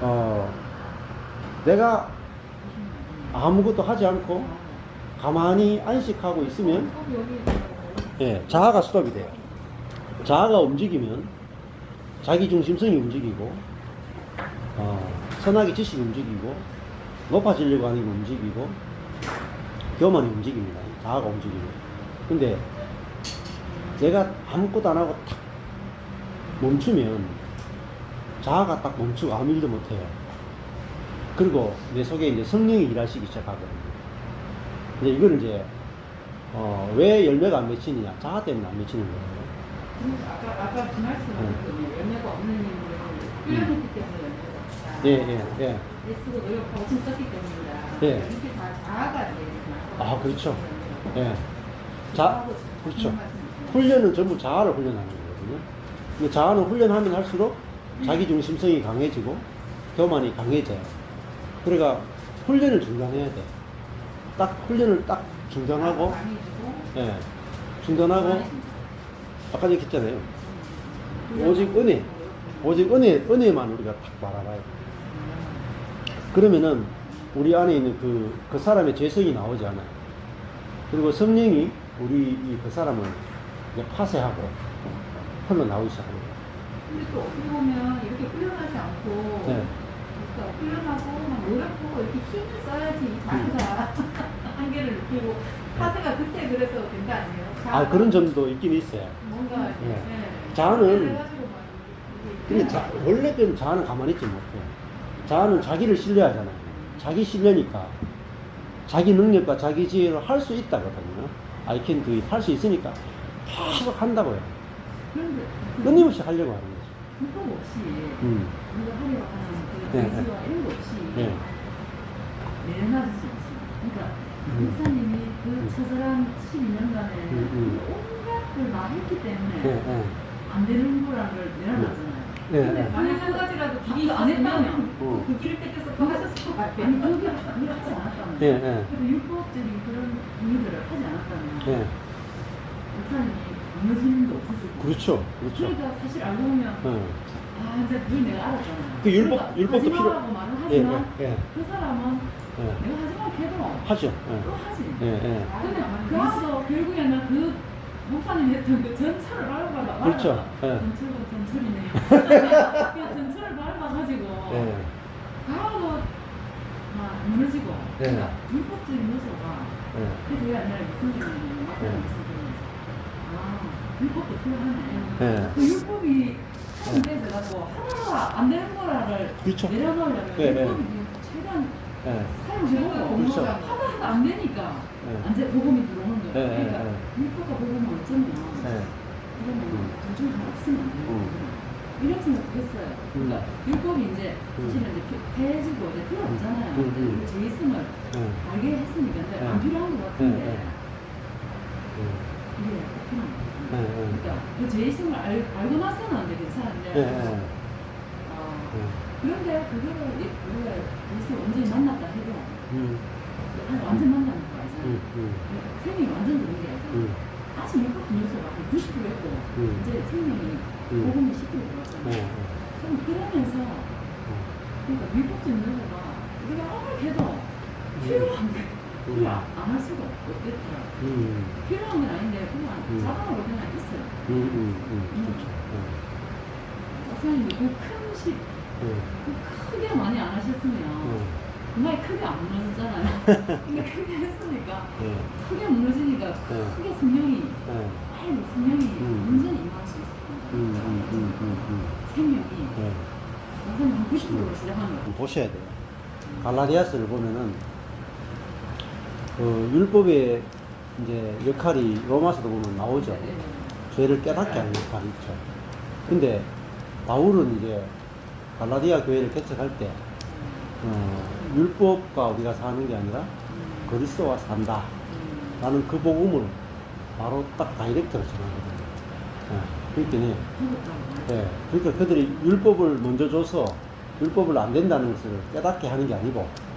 어, 내가 아무것도 하지 않고 가만히 안식하고 있으면 예, 자아가 스톱이 돼요. 자아가 움직이면 자기 중심성이 움직이고 어, 선악의 지식이 움직이고 높아지려고 하는 게 움직이고 교만이 움직입니다. 자아가 움직이고 근데 내가 아무것도 안 하고 탁 멈추면 자아가 딱 멈추고 아무 일도 못해요. 그리고 내 속에 이제 성령이 일하시기 시작하거든요. 이제 이거는 이제 어, 왜 열매가 안 맺히느냐? 자아 때문에 안 맺히는 거예요. 아까 아까 그 말씀하셨더니 연애가 없는 인물을 훈련했기 때문에 연애가 없다. 예, 예, 예. 애쓰고 노력하고 힘썼기 때문이다. 예. 이렇게 다 자아가 되는 아, 그렇죠. 예. 자, 그렇죠. 훈련은 전부 자아를 훈련하는 거거든요. 근데 자아는 훈련하면 할수록 자기 중심성이 강해지고 교만이 강해져요. 그러니까 훈련을 중단해야 돼. 딱 훈련을 딱 중단하고, 예, 중단하고 아까 얘기했잖아요. 오직 은혜, 오직 은혜, 은혜만 우리가 딱 바라봐요. 그러면은 우리 안에 있는 그, 그 사람의 죄성이 나오지 않아요. 그리고 성령이 우리 이 그 사람을 파쇄하고 흘러나오기 시작합니다. 근데 또 어떻게 보면 이렇게 훈련하지 않고 네. 그러니까 훈련하고 막 노력하고 이렇게 힘을 써야지 자기가 한계를 느끼고 파세가 그때 그래서 된 거 아니에요? 아, 그런 점도 있긴 있어요. 뭔가. 자아는- 그래가지고 막 이렇게 근데 자, 원래는 자아는 가만히 있지 못해요. 자아는 자기를 신뢰하잖아요. 자기 신뢰니까 자기 능력과 자기 지혜로 할 수 있다거든요. I can do it. 할수 있으니까 계속 한다고요. 그런데 끊임없이 하려고 하는 거죠. 그거 없이 음. 우리가 하려고 하는 그 네, 의지와 이런 거 없이 네. 내려놔질 수 없어요. 그러니까 음. 목사님이 그 음. 처절한 12년간에 음, 음. 온갖 걸 다 했기 때문에 네, 네. 안 되는 거라는 걸 내려놨잖아요. 네, 근데 네. 만약 한 가지라도 길이 안 했다면 어. 그 길을 뺏겨서 또 하셨을 것 같아요. 아니 그게 그게 하지 않았다면 네, 네. 그래서 율법적인 그런 일들을 하지 않았다면 네. 목사님이 무너지는 게 없었을 거예요. 그렇죠. 그렇죠. 그러니까 사실 알고 보면 네. 아 이제 그걸 내가 알았잖아. 그 율법- 그러니까 율법도 하지 필요- 말라고 말은 예, 하지만 예, 예. 그 사람은 예. 내가 하지만 해도 하죠. 또 예. 하지. 예, 예. 근데 그래서 결국에는 그 목사님이 했던 그 전철을 밟아봐. 그렇죠. 예. 전철은 전철이네. 그 전철을 밟아가지고 예. 바로 막 무너지고. 예. 그러니까 율법적인 요소가 예. 그게 그게 아니라 무슨 소리냐면 맞아요. 예. 무슨 소리냐면 아 율법도 필요하네. 예. 그 율법이 하는데 제가 뭐 하나가 안 되는 거라를 그렇죠. 내려놓으려면 예, 예. 율법이 최대한 예. 사용해보고 그렇죠. 하다 하다 안 되니까 예. 이제 복음이 들어오는 거예요. 예, 예, 그러니까 예. 율법과 복음은 어쩌면 예. 음. 둘중 하나 없으면 안 돼요. 음. 이런 생각했어요. 그러니까 율법이 이제 음. 사실은 이제 피- 폐해지고 이제 필요 없잖아요. 음, 음. 그 죄의성을 예. 알게 했으니까 근데 예. 안 필요한 것 같은데 예, 예. 이게 필요한 것 같아요. 예, 예. 그러니까 그 죄의성을 알, 알고 나서는 안 돼, 괜찮은데 예, 예. 어, 예. 그런데 그거를 이- 우리가 예수 완전히 만났다 해도 음. 아니, 완전 만나는 거 아니잖아요. 음, 음. 생명이 완전 되는 게 음. 아직 율법 요소가 한90% 있고 음. 이제 생명이 음. 복음이 10% 예. 예. 그럼 그러면서 그러니까 율법적인 요소가 우리가 아무리 해도 필요한데 필요 안할 수가 없겠더라. 음. 필요한 건 아닌데 그냥 음. 자동으로 그냥 있어요. 음, 음, 음. 그렇죠. 목사님이 그큰 식, 예. 예. 그 크게 많이 안 하셨으면 예. 그날 크게 안 무너졌잖아요. 근데 크게 했으니까 예. 크게 무너지니까 네. 크게 성령이 예. 빨리 성령이 음. 완전히 임할 수 음, 음, 음, 음, 음. 생명이 예. 목사님 한 90%로 시작하는 거예요. 보셔야 돼요. 갈라디아스를 보면은 그 율법의 이제 역할이 로마서도 보면 나오죠. 죄를 깨닫게 하는 역할이 있죠. 근데 바울은 이제 갈라디아 교회를 개척할 때 어, 율법과 우리가 사는 게 아니라 그리스도와 산다. 음. 라는 그 복음을 바로 딱 다이렉트로 전하거든요. 예, 해요. 예, 그러니까 그들이 율법을 먼저 줘서 율법을 안 된다는 것을 깨닫게 하는 게 아니고 그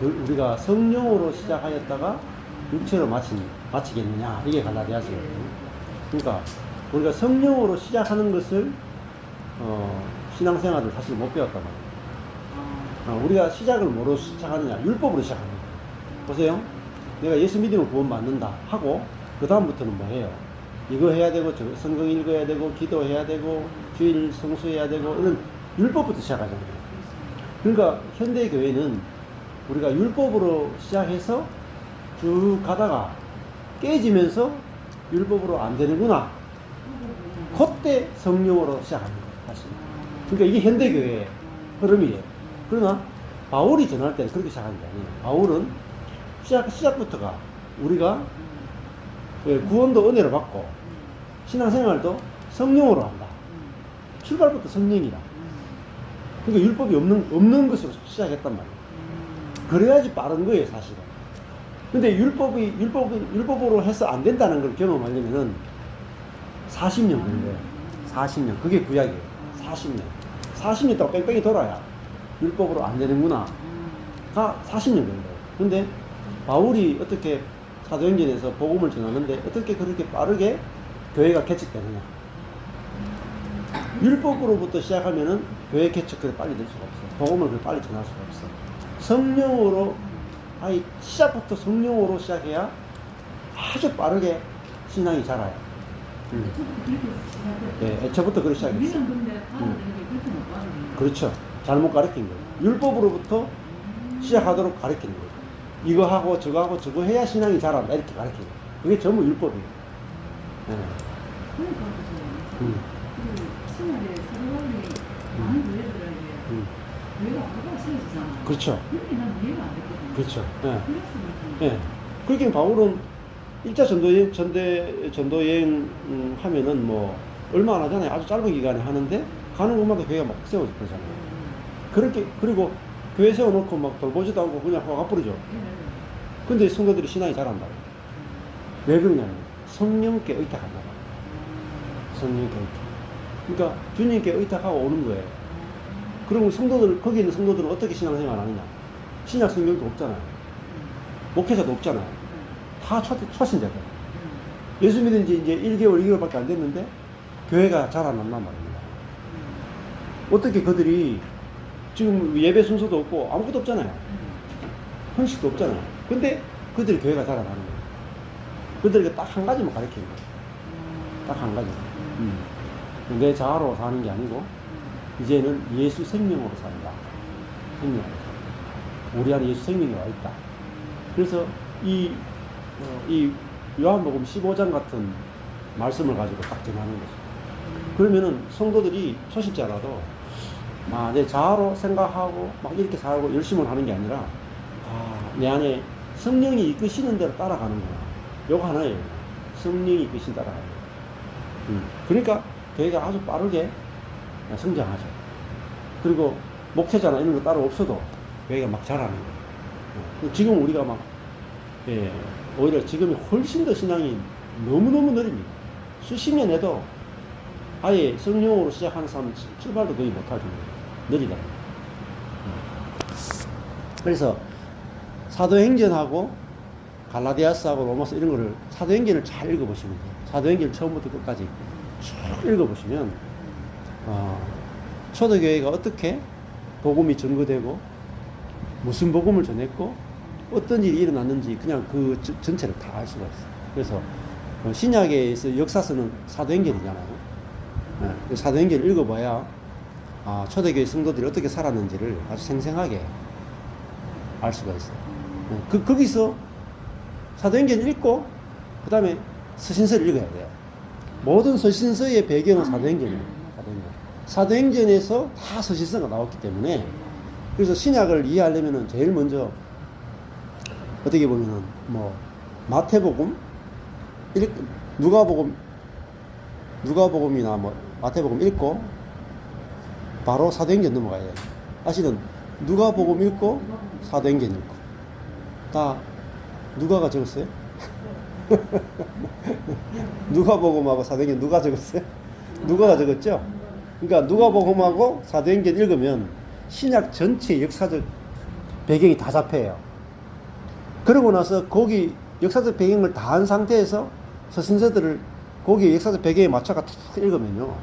우리가 성령으로 시작하였다가 육체로 마친, 마치겠느냐 이게 갈라디아서거든요. 그러니까 우리가 성령으로 시작하는 것을 어, 신앙생활을 사실 못 배웠단 말이에요. 어, 우리가 시작을 뭐로 시작하느냐? 율법으로 시작합니다. 보세요. 내가 예수 믿으면 구원 받는다 하고 그 다음부터는 뭐 해요? 이거 해야 되고 저 성경 읽어야 되고 기도해야 되고 주일 성수해야 되고 이런 율법부터 시작하잖아요. 그러니까 현대 교회는 우리가 율법으로 시작해서 쭉 가다가 깨지면서 율법으로 안 되는구나. 그때 성령으로 시작합니다. 다시. 그러니까 이게 현대 교회의 흐름이에요. 그러나 바울이 전할 때는 그렇게 시작한 게 아니에요. 바울은 시작 시작부터가 우리가 예, 구원도 은혜로 받고 신앙생활도 성령으로 한다. 출발부터 성령이다. 그러니까 율법이 없는 없는 것으로 시작했단 말이에요. 그래야지 빠른 거예요, 사실은. 근데 율법이 율법 율법으로 해서 안 된다는 걸 경험하려면은 40년 걸린 거예요. 40년. 그게 구약이에요. 40년. 40년 동안 뺑뺑이 돌아야 율법으로 안 되는구나. 가 40년 걸린 거예요. 근데 바울이 어떻게 사도행전에서 복음을 전하는데 어떻게 그렇게 빠르게 교회가 개척되느냐. 율법으로부터 시작하면은 교회 개척 그렇게 빨리 될 수가 없어. 복음을 그렇게 빨리 전할 수가 없어. 성령으로 아니 시작부터 성령으로 시작해야 아주 빠르게 신앙이 자라요. 음. 네, 애초부터 그렇게 시작했어. 우리는 근데 받아들이는 게 그렇게 못 받아들이는 그렇죠. 잘못 가르친 거예요. 율법으로부터 시작하도록 가르치는 거예요. 이거 하고 저거 하고 저거 해야 신앙이 자란다 이렇게 가르치는 거예요. 그게 전부 율법이에요. 네. 음, 그 신학의 사도바울이 많은 교회들에게 음. 세워지잖아. 그렇죠. 그게 난 이해가 안 됐거든. 그렇죠. 네. 그랬으니까. 예. 그렇게 바울은 1차 전도 여행, 전대, 전도 여행 음, 하면은 뭐, 얼마 안 하잖아요. 아주 짧은 기간에 하는데, 가는 곳마다 교회가 막 세워지잖아요. 그렇게, 그리고 교회 세워놓고 막 돌보지도 않고 그냥 확 와버리죠. 근데 성도들이 신앙이 잘한다고. 왜 그러냐면, 성령께 의탁한다. 성령께 의탁. 그러니까 주님께 의탁하고 오는 거예요. 그러면 성도들, 거기 있는 성도들은 어떻게 신앙생활 하느냐? 신약 성경도 없잖아요. 목회자도 없잖아요. 다 첫, 첫신자들. 예수 믿은 지 이제 1개월, 2개월밖에 안 됐는데, 교회가 자라났단 말입니다. 어떻게 그들이 지금 예배 순서도 없고 아무것도 없잖아요. 형식도 없잖아요. 근데 그들이 교회가 자라나는 거예요. 그들에게 딱 한 가지만 가르치는 거예요. 딱 한 가지. 음. 내 자아로 사는 게 아니고, 이제는 예수 생명으로 산다. 생명으로 산다. 우리 안에 예수 생명이 와 있다. 그래서 이, 어, 이 요한복음 15장 같은 말씀을 가지고 딱 전하는 거죠. 그러면은 성도들이 초신자라도 아, 내 자아로 생각하고 막 이렇게 살고 열심을 하는 게 아니라 아, 내 안에 성령이 이끄시는 대로 따라가는구나. 요거 하나예요. 성령이 이끄신 따라가는 거. 음. 그러니까 교회가 아주 빠르게 성장하죠. 그리고 목회자나 이런 거 따로 없어도 교회가 막 자라는 거예요. 어. 지금 우리가 막, 예, 오히려 지금이 훨씬 더 신앙이 너무너무 느립니다. 수십 년 해도 아예 성령으로 시작하는 사람은 출발도 거의 못하죠. 느리다. 그래서 사도행전하고 갈라디아스하고 로마서 이런 거를 사도행전을 잘 읽어보시면 돼요. 사도행전 처음부터 끝까지 쭉 읽어보시면 어, 초대교회가 어떻게 복음이 전거되고 무슨 복음을 전했고 어떤 일이 일어났는지 그냥 그 저- 전체를 다 알 수가 있어요. 그래서 어, 신약에서 역사서는 사도행전이잖아요. 네, 그 사도행전을 읽어봐야 아, 초대교회 성도들이 어떻게 살았는지를 아주 생생하게 알 수가 있어요. 네, 그, 거기서 사도행전 읽고 그 다음에 서신서를 읽어야 돼요. 모든 서신서의 배경은 사도행전이에요. 사도행전. 사도행전에서 다 서신서가 나왔기 때문에 그래서 신약을 이해하려면은 제일 먼저 어떻게 보면은 뭐 마태복음, 읽, 누가복음, 누가복음이나 뭐 마태복음 읽고 바로 사도행전 넘어가야 돼요. 사실은 누가복음 읽고 사도행전 읽고 다 누가가 적었어요? 누가복음하고 사도행전 누가 적었어요? 누가가 적었죠? 그러니까 누가복음하고 사도행전 읽으면 신약 전체 역사적 배경이 다 잡혀요. 그러고 나서 거기 역사적 배경을 다 한 상태에서 서신서들을 거기 역사적 배경에 맞춰가 탁 읽으면요.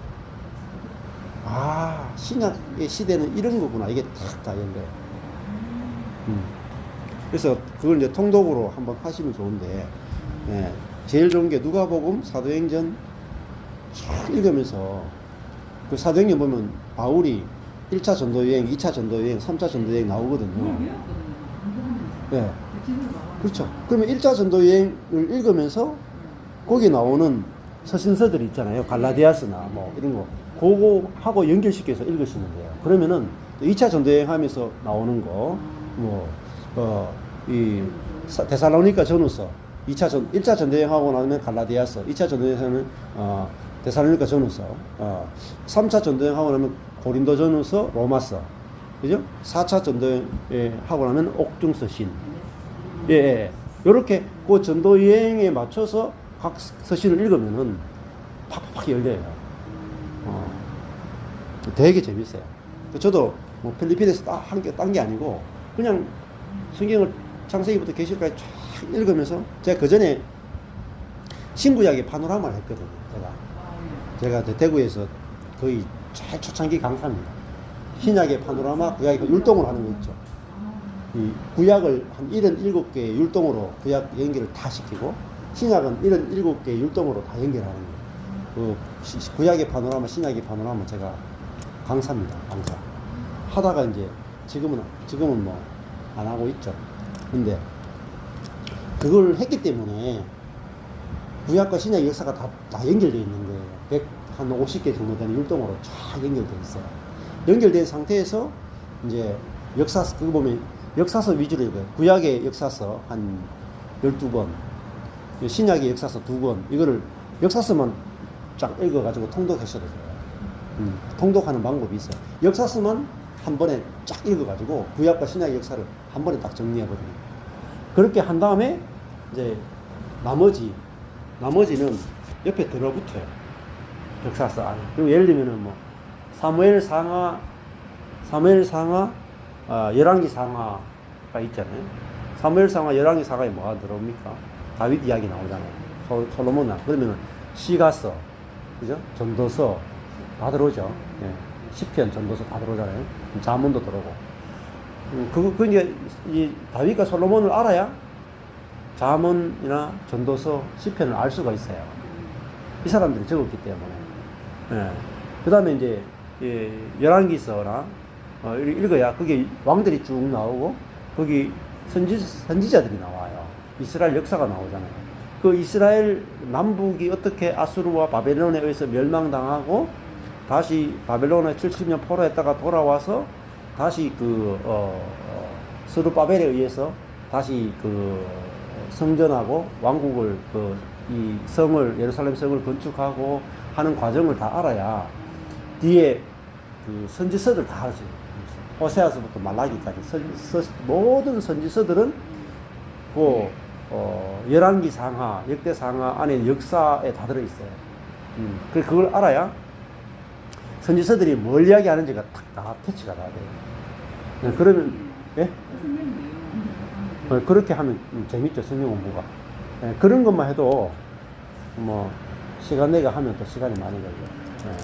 아, 신약의 시대는 이런 거구나. 이게 탁 다 연결. 음. 그래서 그걸 이제 통독으로 한번 하시면 좋은데, 예, 제일 좋은 게 누가복음, 사도행전 쭉 읽으면서 그 사도행전 보면 바울이 1차 전도 여행, 2차 전도 여행, 3차 전도 여행 그걸 나오거든요. 예. 집으로 나가면서. 그렇죠. 그러면 1차 전도 여행을 읽으면서 거기 나오는 서신서들 있잖아요. 갈라디아스나 뭐 이런 거. 그거 하고 연결시켜서 읽으시면 돼요. 그러면은 2차 전도 여행 하면서 나오는 거, 뭐, 어, 이 사- 데살로니가 전후서, 2차 전, 1차 전도여행 하고 나면 갈라디아서, 2차 전도여행은 어, 데살로니가 전후서, 어, 3차 전도여행하고 나면 고린도 전후서, 로마서, 그죠? 4차 전도여행하고 나면 옥중서 신, 예, 예. 요렇게 그 전도 여행에 맞춰서 각 서신을 읽으면은 팍팍팍 열려요. 어. 되게 재밌어요. 그 저도 뭐 필리핀에서 한게딴게 아니고 그냥 성경을 창세기부터 계시까지 쫙 읽으면서 제가 그 전에 신구약의 파노라마를 했거든요. 제가 아, 예. 제가 대구에서 거의 제일 초창기 강사입니다. 신약의 파노라마, 구약의 율동을 하는 거 있죠. 아, 이 구약을 한 77개 율동으로 구약 연결을 다 시키고 신약은 77개 율동으로 다 연결하는 거예요. 그 구약의 파노라마, 신약의 파노라마 제가 강사입니다. 강사. 하다가 이제 지금은 지금은 뭐 안 하고 있죠. 근데 그걸 했기 때문에 구약과 신약 역사가 다, 다 연결되어 있는 거예요. 100, 한 50개 정도 되는 율동으로 쫙 연결되어 있어요. 연결된 상태에서 이제 역사서, 그거 보면 역사서 위주로 읽어요. 구약의 역사서 한 12권, 신약의 역사서 2권, 이거를 역사서만 쫙 읽어가지고 통독하셔도 돼요. 음, 통독하는 방법이 있어요. 역사서만 한 번에 쫙 읽어가지고 구약과 신약의 역사를 한 번에 딱 거예요. 그렇게 한 다음에 이제 나머지 나머지는 옆에 들어붙어요. 역사서 안에. 그리고 예를 들면은 뭐 사무엘 상하, 사무엘 상하, 아, 열왕기 상하가 있잖아요. 사무엘 상하, 열왕기 상하에 뭐가 들어옵니까? 다윗 이야기 나오잖아요. 소, 솔로몬 나. 그러면은 시가서, 그죠? 전도서 다 들어오죠. 예. 시편, 전도서 다 들어오잖아요. 자문도 들어오고. 음, 그거, 그 이제 이 다윗과 솔로몬을 알아야 자문이나 전도서, 시편을 알 수가 있어요. 이 사람들이 적었기 때문에. 예. 그 다음에 이제, 예, 열왕기서나, 어, 읽- 읽어야 그게 왕들이 쭉 나오고, 거기 선지, 선지자들이 나와요. 이스라엘 역사가 나오잖아요. 그 이스라엘 남북이 어떻게 아수르와 바벨론에 의해서 멸망당하고, 다시 바벨론에 70년 포로했다가 돌아와서, 다시 그, 어, 어, 스루바벨에 의해서 다시 그 성전하고 왕국을 그 이 성을 예루살렘 성을 건축하고 하는 과정을 다 알아야 뒤에 그 선지서들 다 알지. 호세아서부터 말라기까지 선, 서, 모든 선지서들은 그 어, 열왕기 상하, 역대 상하 안에 역사에 다 들어 있어요. 음, 그 그걸 알아야 선지서들이 뭘 이야기하는지가 탁다 터치가 나야 돼요. 네, 그러면 예? 내용 어, 그렇게 하면 음, 재밌죠 성경 공부가 예, 그런 것만 해도 뭐 시간 내가 하면 또 시간이 많이 걸려 예.